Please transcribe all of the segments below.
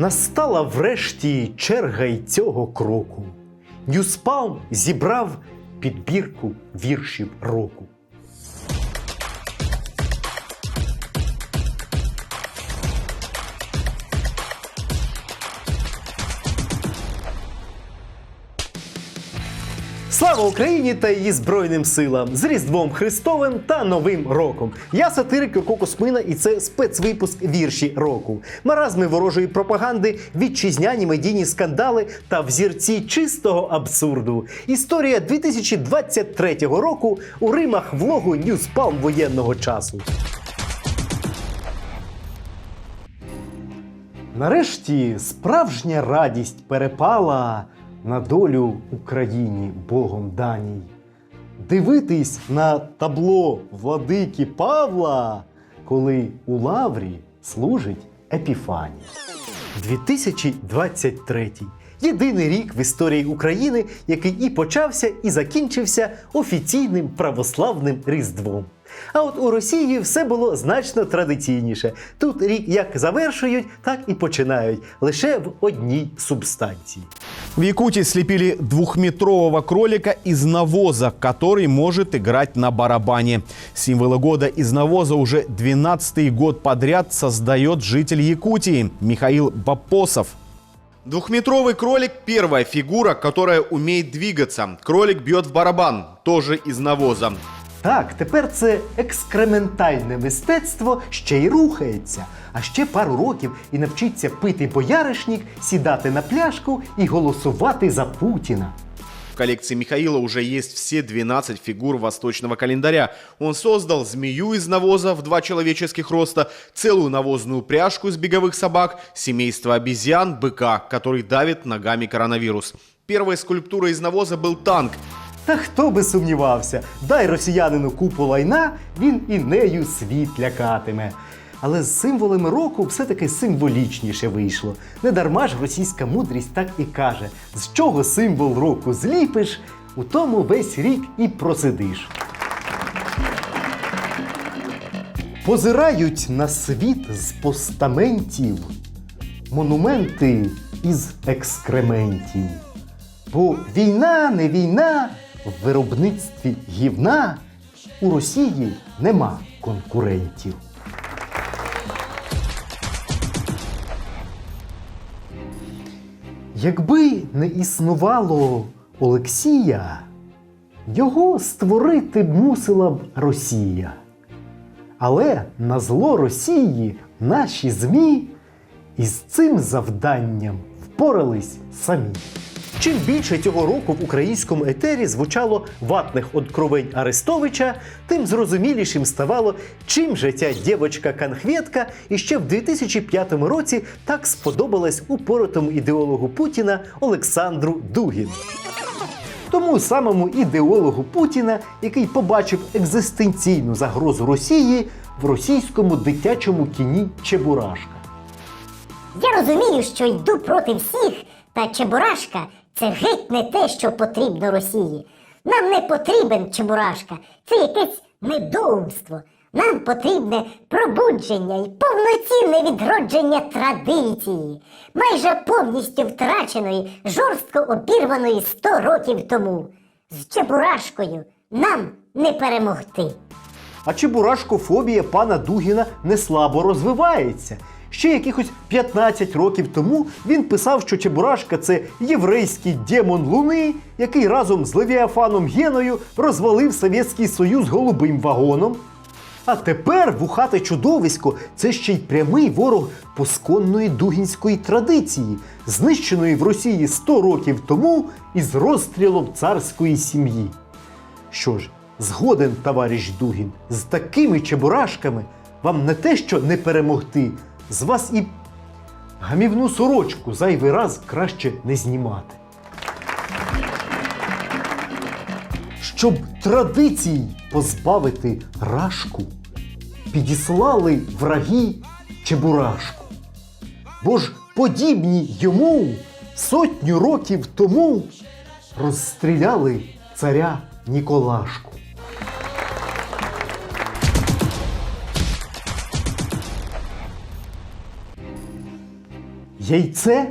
Настала врешті черга й цього кроку. Ньюспалм зібрав підбірку віршів року. Слава Україні та її Збройним силам з Різдвом Христовим та Новим роком. Я сатирик Юрко Космина, і це спецвипуск вірші року. Маразми ворожої пропаганди, вітчизняні медійні скандали та взірці чистого абсурду. Історія 2023 року у Римах влогу Ньюспалм воєнного часу. Нарешті справжня радість перепала на долю Україні Богом даній. Дивитись на табло владики Павла, коли у лаврі служить Епіфаній. 2023 єдиний рік в історії України, який і почався, і закінчився офіційним православним Різдвом. А от у Росії все було значно традиційніше. Тут рік як завершують, так і починають лише в одній субстанції. В Якутии слепили двухметрового кролика из навоза, который может играть на барабане. Символы года из навоза уже 12-й год подряд создает житель Якутии Михаил Бапосов. Двухметровый кролик – первая фигура, которая умеет двигаться. Кролик бьет в барабан, тоже из навоза. Так, тепер це екскрементальне мистецтво ще й рухається. А ще пару років і навчиться пити бояришнік, сідати на пляшку і голосувати за Путіна. В коллекции Михаила уже есть все 12 фигур восточного календаря. Он создал змею из навоза в два человеческих роста, целую навозную пряжку из беговых собак, семейство обезьян, быка, который давит ногами коронавирус. Первой скульптурой из навоза был танк. Та хто би сумнівався, дай росіянину купу лайна, він і нею світ лякатиме. Але з символами року все-таки символічніше вийшло. Не дарма ж російська мудрість так і каже: з чого символ року зліпиш, у тому весь рік і просидиш. Позирають на світ з постаментів монументи із екскрементів. Бо війна не війна в виробництві гівна у Росії нема конкурентів. Якби не існувало Олексія, його створити б мусила б Росія. Але на зло Росії наші ЗМІ із цим завданням впорались самі. Чим більше цього року в українському етері звучало ватних откровень Арестовича, тим зрозумілішим ставало, чим же ця дівочка-конхветка іще в 2005 році так сподобалась упоротому ідеологу Путіна Олександру Дугіну. Тому самому ідеологу Путіна, який побачив екзистенційну загрозу Росії в російському дитячому кіні Чебурашка. Я розумію, що йду проти всіх, та Чебурашка це геть не те, що потрібно Росії. Нам не потрібен Чебурашка, це якесь недоумство. Нам потрібне пробудження і повноцінне відродження традиції, майже повністю втраченої, жорстко обірваної 100 років тому. З Чебурашкою нам не перемогти. А чебурашкофобія пана Дугіна не слабо розвивається. Ще якихось 15 років тому він писав, що Чебурашка це єврейський демон Луни, який разом з Левіафаном Геною розвалив Совєтський Союз голубим вагоном. А тепер вухате чудовисько це ще й прямий ворог посконної дугінської традиції, знищеної в Росії 100 років тому із розстрілом царської сім'ї. Що ж, згоден, товариш Дугін, з такими чебурашками вам не те, що не перемогти, з вас і гамівну сорочку зайвий раз краще не знімати. Щоб традицій позбавити рашку, підіслали враги чебурашку. Бо ж подібні йому сотню років тому розстріляли царя Ніколашку. Яйце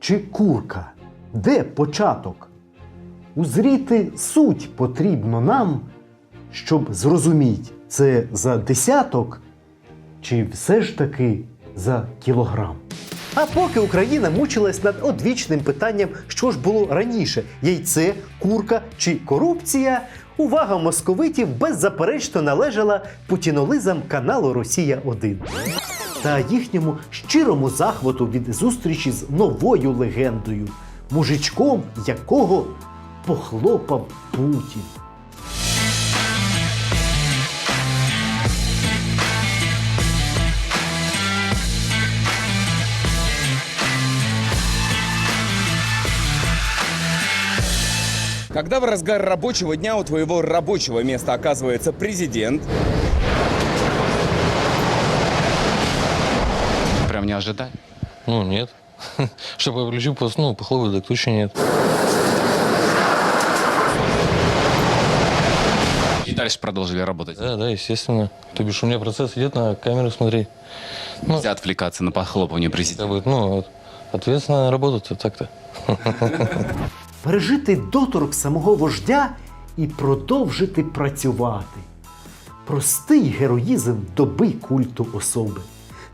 чи курка? Де початок? Узріти суть потрібно нам, щоб зрозуміти, це за десяток чи все ж таки за кілограм. А поки Україна мучилась над одвічним питанням, що ж було раніше: яйце, курка чи корупція, увага московитів беззаперечно належала путінолизам каналу Росія 1 та їхньому щирому захвату від зустрічі з новою легендою, мужичком якого похлопав Путін. Когда в разгар рабочего дня у твоего рабочего места оказывается президент, не ожидали. Ну, нет. Чтобы я включил, просто, ну, похлопать, так точно нет. И дальше продолжили работать. Да, да, естественно. То бишь у меня процесс идет на камеру смотреть. Ну, Нельзя отвлекаться на похлопывание как президента. бы, ну, от- ответственно работать вот так-то. пережити доторк самого вождя і продовжити працювати. Простий героїзм доби культу особи.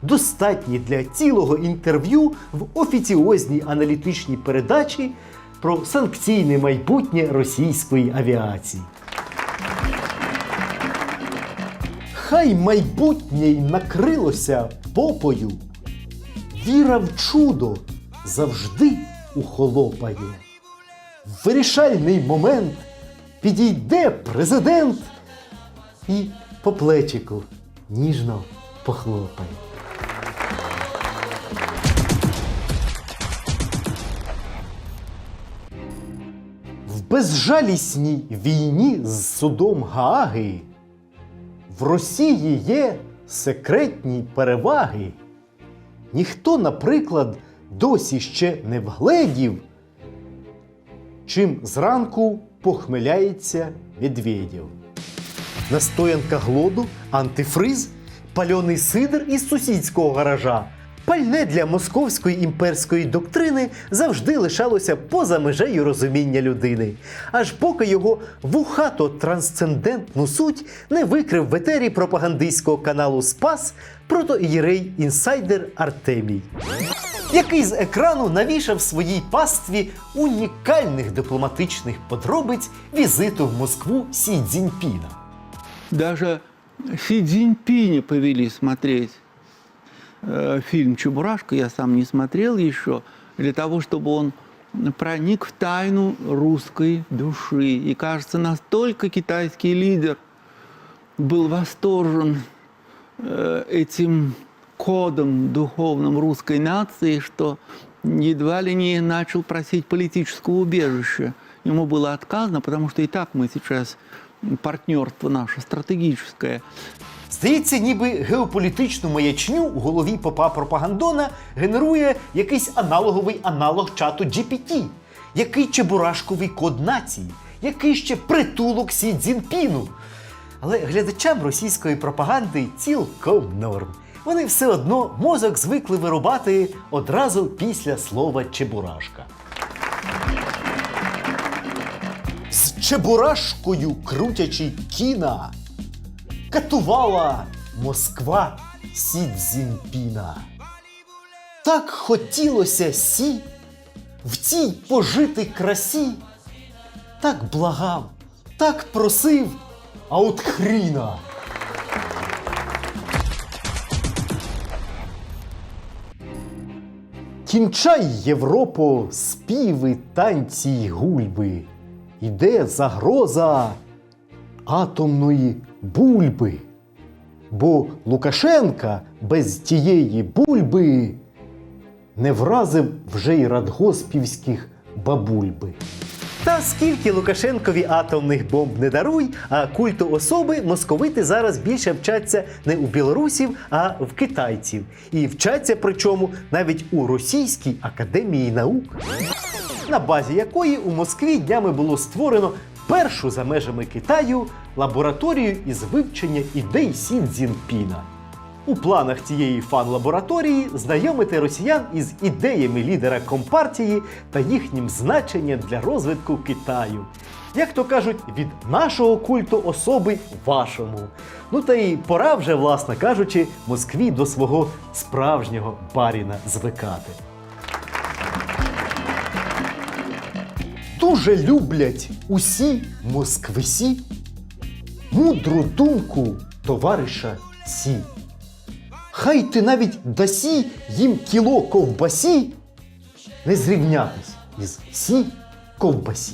Достатній для цілого інтерв'ю в офіціозній аналітичній передачі про санкційне майбутнє російської авіації. Хай майбутнє й накрилося попою. Віра в чудо завжди ухолопає. В вирішальний момент підійде президент і по плечику ніжно похлопає. Безжалісній війні з судом Гааги в Росії є секретні переваги. Ніхто, наприклад, досі ще не вгледів, чим зранку похмеляється Медведєв. Настоянка глоду, антифриз, пальоний сидр із сусідського гаража. Пальне для московської імперської доктрини завжди лишалося поза межею розуміння людини, аж поки його вухато трансцендентну суть не викрив в етері пропагандистського каналу Спас протоієрей інсайдер Артемій який з екрану навішав своїй пастві унікальних дипломатичних подробиць візиту в Москву Сі Цзіньпіна. Даже Си Цзиньпиня повели смотреть фильм «Чебурашка». Я сам не смотрел еще. Для того, чтобы он проник в тайну русской души. И, кажется, настолько китайский лидер был восторжен э, этим кодом духовным русской нации, что едва ли не начал просить политического убежища. Ему было отказано, потому что и так мы сейчас партнерство наше стратегическое. Здається, ніби геополітичну маячню у голові попа пропагандона генерує якийсь аналоговий аналог чату GPT. Який чебурашковий код нації, який ще притулок Сі Цзіньпіну. Але глядачам російської пропаганди цілком норм. Вони все одно мозок звикли вирубати одразу після слова чебурашка. З чебурашкою крутячи кіна катувала Москва Сі Цзіньпіна. Так хотілося Сі в цій пожитій красі. Так благав, так просив, а от хріна. Кінчай, Європо, співи, танці й гульби. Іде загроза атомної бульби. Бо Лукашенка без тієї бульби не вразив вже й радгоспівських бабульби. Та скільки Лукашенкові атомних бомб не даруй, а культу особи московити зараз більше вчаться не у білорусів, а в китайців. І вчаться причому навіть у Російській академії наук, на базі якої у Москві днями було створено першу за межами Китаю лабораторію із вивчення ідей Сі Цзіньпіна. У планах цієї фан-лабораторії знайомити росіян із ідеями лідера компартії та їхнім значенням для розвитку Китаю. Як то кажуть, від нашого культу особи вашому. Ну та й пора вже, власне кажучи, Москві до свого справжнього баріна звикати. Дуже люблять усі москвисі мудру думку товариша Сі. Хай ти навіть дасі їм кіло ковбасі, не зрівнятись із сі ковбасі.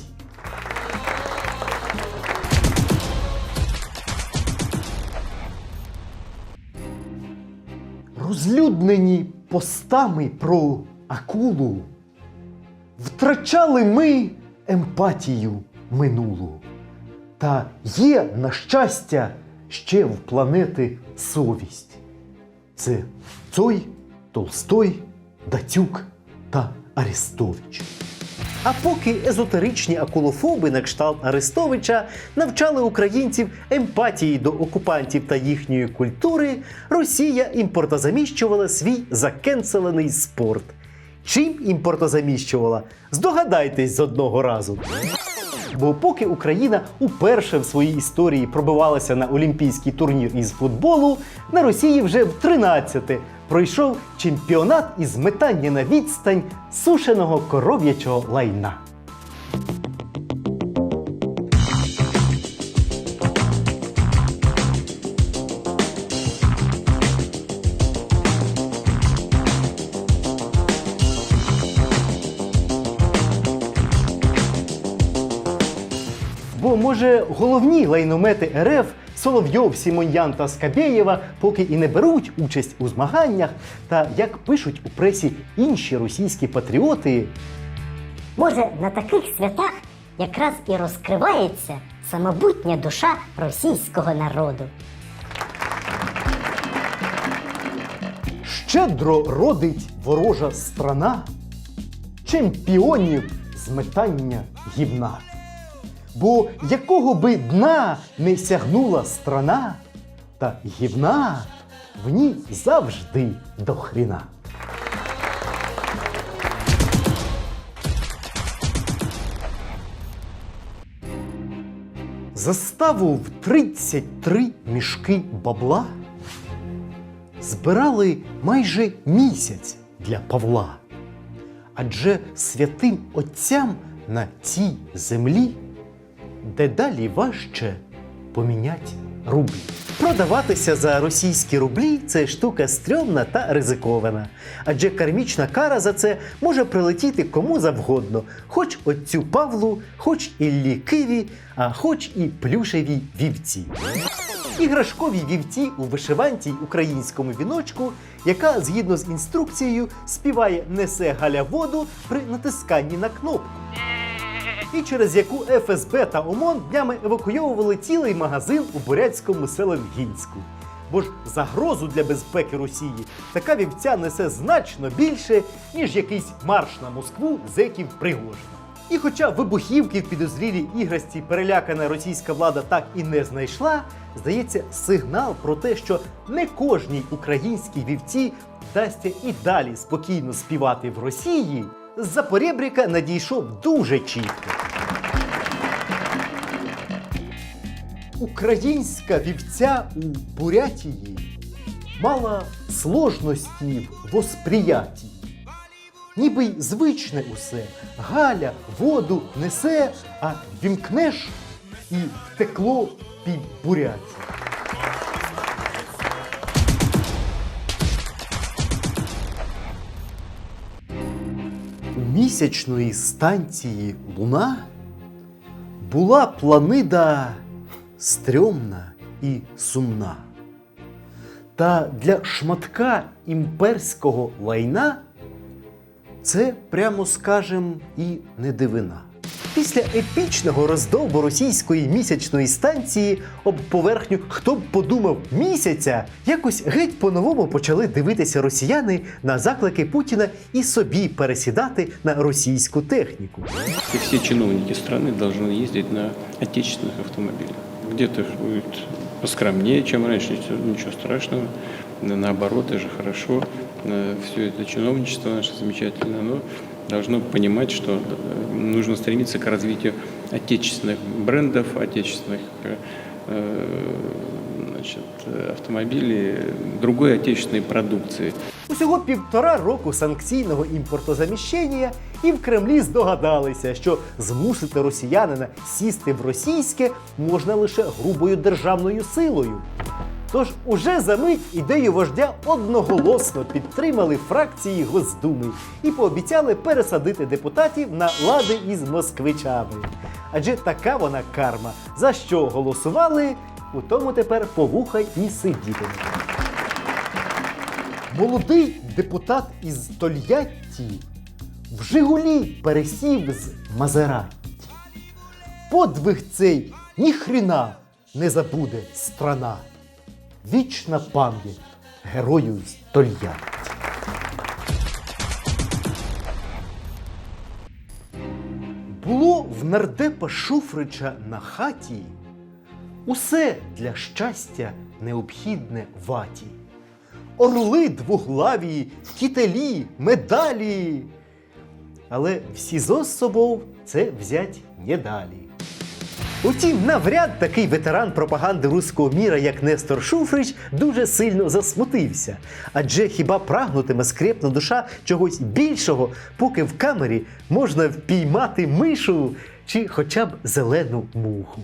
Розлюднені постами про акулу, втрачали ми емпатію минулу. Та є, на щастя, ще в планети совість. Це Цой, Толстой, Датюк та Арестович. А поки езотеричні акулофоби на кшталт Арестовича навчали українців емпатії до окупантів та їхньої культури, Росія імпортозаміщувала свій закенселений спорт. Чим імпортозаміщувала? Здогадайтесь з одного разу. Бо поки Україна уперше в своїй історії пробивалася на олімпійський турнір із футболу, на Росії вже в 13-те пройшов чемпіонат із метання на відстань сушеного коров'ячого лайна. Може головні лайномети РФ Соловйов, Сімоньян та Скабєєва поки і не беруть участь у змаганнях, та як пишуть у пресі інші російські патріоти, Може, на таких святах якраз і розкривається самобутня душа російського народу. щедро родить ворожа страна чемпіонів з метання. Бо якого би дна не сягнула страна, та гівна в ній завжди до хріна. Заставу в 33 мішки бабла збирали майже місяць для Павла. Адже святим отцям на цій землі дедалі важче помінять рублі. Продаватися за російські рублі це штука стрьомна та ризикована. Адже кармічна кара за це може прилетіти кому завгодно, хоч отцю Павлу, хоч Іллі Киві, а хоч і плюшевій вівці. Іграшкові вівці у вишиванці українському віночку, яка згідно з інструкцією співає Несе Галя воду при натисканні на кнопку. І через яку ФСБ та ОМОН днями евакуйовували цілий магазин у бурятському Селенгінську. Бо ж загрозу для безпеки Росії така вівця несе значно більше, ніж якийсь марш на Москву зеків Пригожина. І хоча вибухівки в підозрілій іграшці перелякана російська влада так і не знайшла, здається, сигнал про те, що не кожній українській вівці вдасться і далі спокійно співати в Росії, з-за поребріка надійшов дуже чітко. Українська вівця у Бурятії мала сложності в восприяті. Ніби й звичне усе. Галя воду несе, а вімкнеш і втекло під буряті. Місячної станції Луна була планида стрьомна і сумна. Та для шматка імперського лайна це, прямо скажем, і не дивина. Після епічного роздовбу російської місячної станції об поверхню хто б подумав місяця, якось геть по-новому почали дивитися росіяни на заклики Путіна і собі пересідати на російську техніку. И все чиновники страны должны ездить на отечественных автомобилях. Где-то будет поскромнее, чем раньше, ничего страшного. на- наоборот, это же хорошо. Все это чиновничество наше замечательное, оно должно понимать, что э, нужно стремиться к развитию отечественных брендов, отечественных э, э, значит, э, автомобилей, другой отечественной продукции. Усього півтора року санкційного імпортозаміщення, і в Кремлі здогадалися, що змусити росіянина сісти в російське можна лише грубою державною силою. Тож уже за мить ідею вождя одноголосно підтримали фракції Госдуми і пообіцяли пересадити депутатів на лади із москвичами. Адже така вона карма. За що голосували, у тому тепер повухай і сидітиме. Молодий депутат із Тольятті в Жигулі пересів з Мазератті. Подвиг цей ніхрена не забуде страна. Вічна пам'ять герою з Тольятті. Було в нардепа Шуфрича на хаті усе для щастя необхідне ваті орли двоглаві, кітелі, медалі. Але в СІЗО з собою це взять не далі. Утім, навряд такий ветеран пропаганди руського міра, як Нестор Шуфрич, дуже сильно засмутився. Адже хіба прагнутиме скрепна душа чогось більшого, поки в камері можна впіймати мишу чи хоча б зелену муху.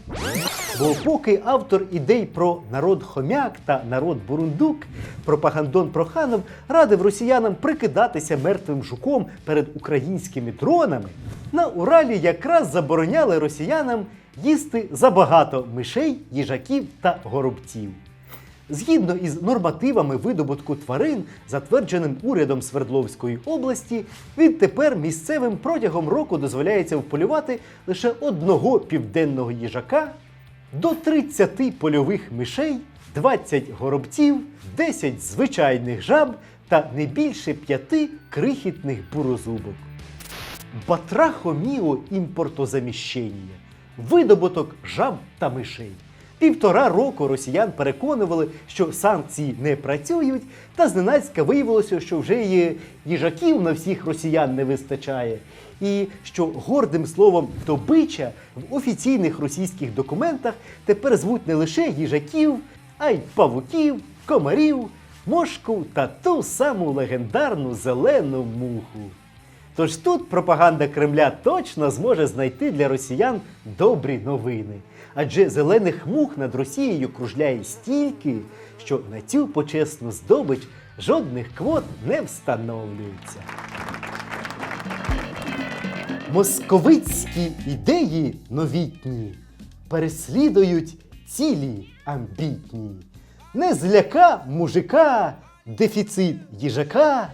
Бо поки автор ідей про народ хомяк та народ бурундук, пропагандон Проханов радив росіянам прикидатися мертвим жуком перед українськими дронами, на Уралі якраз забороняли росіянам їсти забагато мишей, їжаків та горобців. Згідно із нормативами видобутку тварин, затвердженим урядом Свердловської області, відтепер місцевим протягом року дозволяється вполювати лише одного південного їжака, до 30 польових мишей, 20 горобців, 10 звичайних жаб та не більше 5 крихітних бурозубок. Батрахоміо імпортозаміщення, видобуток жаб та мишей. Півтора року росіян переконували, що санкції не працюють, та зненацька виявилося, що вже є їжаків на всіх росіян не вистачає, і що гордим словом добича в офіційних російських документах тепер звуть не лише їжаків, а й павуків, комарів, мошку та ту саму легендарну зелену муху. Тож тут пропаганда Кремля точно зможе знайти для росіян добрі новини. Адже зелених мух над Росією кружляє стільки, що на цю почесну здобич жодних квот не встановлюється. Московицькі ідеї новітні переслідують цілі амбітні. Не зляка мужика, дефіцит їжака,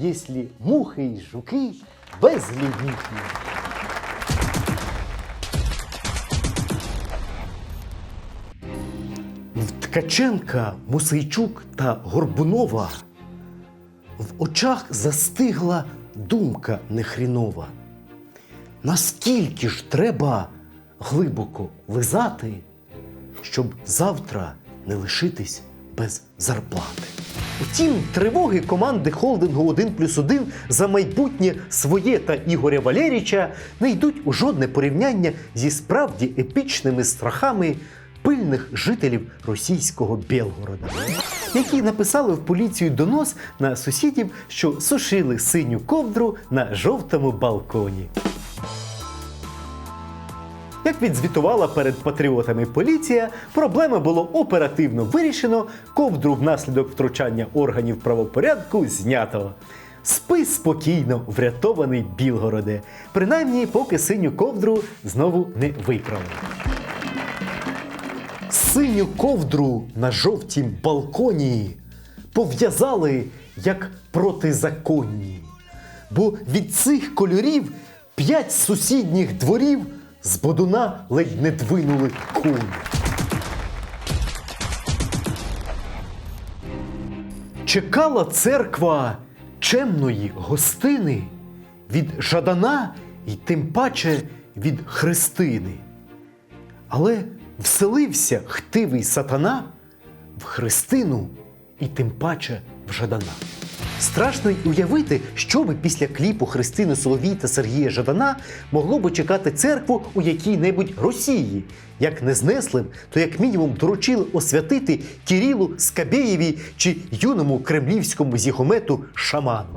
єслі мухи й жуки безлімітні. В Ткаченка, Мусейчук та Горбунова в очах застигла думка нехрінова. Наскільки ж треба глибоко лизати, щоб завтра не лишитись без зарплати? Утім, тривоги команди холдингу 1 плюс 1 за майбутнє своє та Ігоря Валеріча не йдуть у жодне порівняння зі справді епічними страхами пильних жителів російського Білгорода, які написали в поліцію донос на сусідів, що сушили синю ковдру на жовтому балконі. Як відзвітувала перед патріотами поліція, проблеми було оперативно вирішено, ковдру внаслідок втручання органів правопорядку знято. Спи спокійно, врятований Білгороде. Принаймні, поки синю ковдру знову не виправили. Синю ковдру на жовтім балконі пов'язали як протизаконні. Бо від цих кольорів п'ять сусідніх дворів з бодуна ледь не двинули коні. Чекала церква чемної гостини від Жадана і тим паче від Христини. Але вселився хтивий сатана в Христину і тим паче в Жадана. Страшно й уявити, що би після кліпу Христини Соловій та Сергія Жадана могло би чекати церкву у якій-небудь Росії. Як не знеслим, то як мінімум доручили освятити Кірілу Скабєєві чи юному кремлівському зігомету шаману.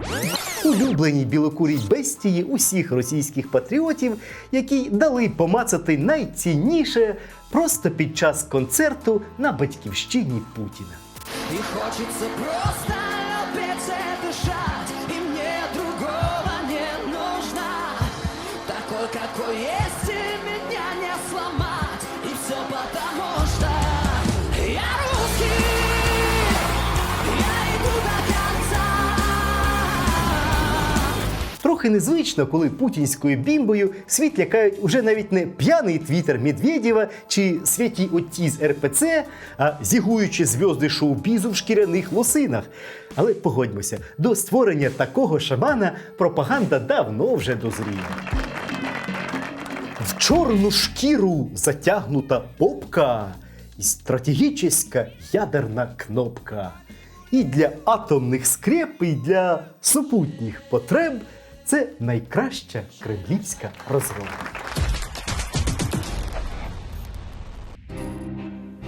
Улюбленій білокурій бестії усіх російських патріотів, які дали помацати найцінніше просто під час концерту на батьківщині Путіна. И хочется просто Трохи незвично, коли путінською бімбою світ лякають уже навіть не п'яний твіттер Медведєва чи святі отці з РПЦ, а зігуючі зв'язди шоу-бізу в шкіряних лосинах. Але погодьмося, до створення такого шамана пропаганда давно вже дозріла. В чорну шкіру затягнута попка і стратегічна ядерна кнопка. І для атомних скреп, і для супутніх потреб це найкраща кремлівська розробка.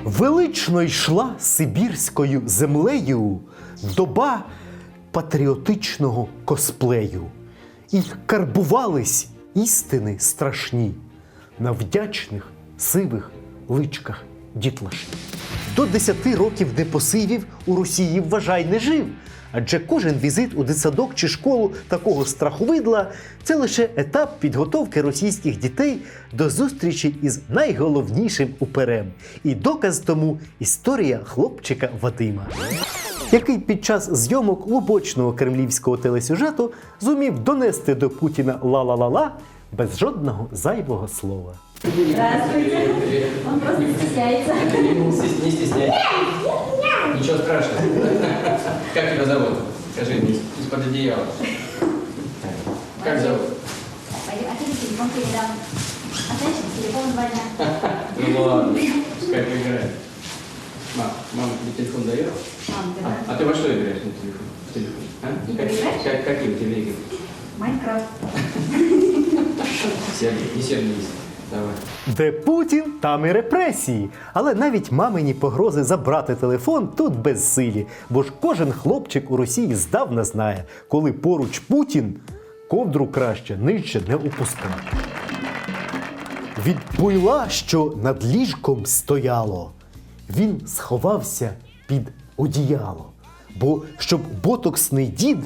Велично йшла сибірською землею доба патріотичного косплею, і карбувались істини страшні на вдячних сивих личках дітлашів. До 10 років непосивів у Росії вважай не жив. Адже кожен візит у дитсадок чи школу такого страховидла це лише етап підготовки російських дітей до зустрічі із найголовнішим уперем. І доказ тому історія хлопчика Вадима, який під час зйомок лубочного кремлівського телесюжету зумів донести до Путіна ла-ла-ла-ла без жодного зайвого слова. Здравствуйте. Он просто стесняется. Не стесняйся. Ничего страшного. Как тебя зовут? Скажи, из- из-под одеяла. Как зовут? А тебе телефон передам. А знаешь, телефон два дня. Ну ладно, пускай поиграет. Мам, мама тебе телефон дает? Мам, ты А, да? а ты во что играешь на телефоне? В телефоне? А? Игры играешь? Как, каким тебе играм? Майнкрафт. Сергей, не сердись. Давай. Де Путін, там і репресії. Але навіть мамині погрози забрати телефон тут безсилі, бо ж кожен хлопчик у Росії здавна знає, коли поруч Путін ковдру краще нижче не опускати. Від буйла, що над ліжком стояло, він сховався під одіяло. Бо щоб ботоксний дід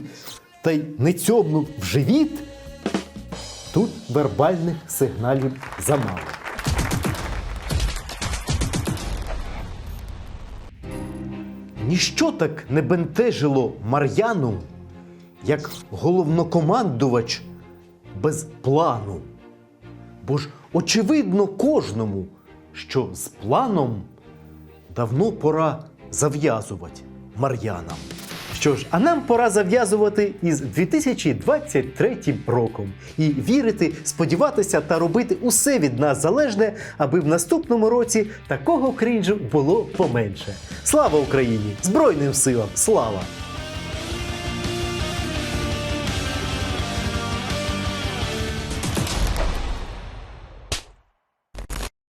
та й не цьомнув в живіт, Тут вербальних сигналів замало. Ніщо так не бентежило Мар'яну, як головнокомандувач без плану. Бо ж очевидно кожному, що з планом давно пора зав'язувати Мар'янам. Що ж, а нам пора зав'язувати із 2023 роком і вірити, сподіватися та робити усе від нас залежне, аби в наступному році такого крінжу було поменше. Слава Україні! Збройним силам! Слава!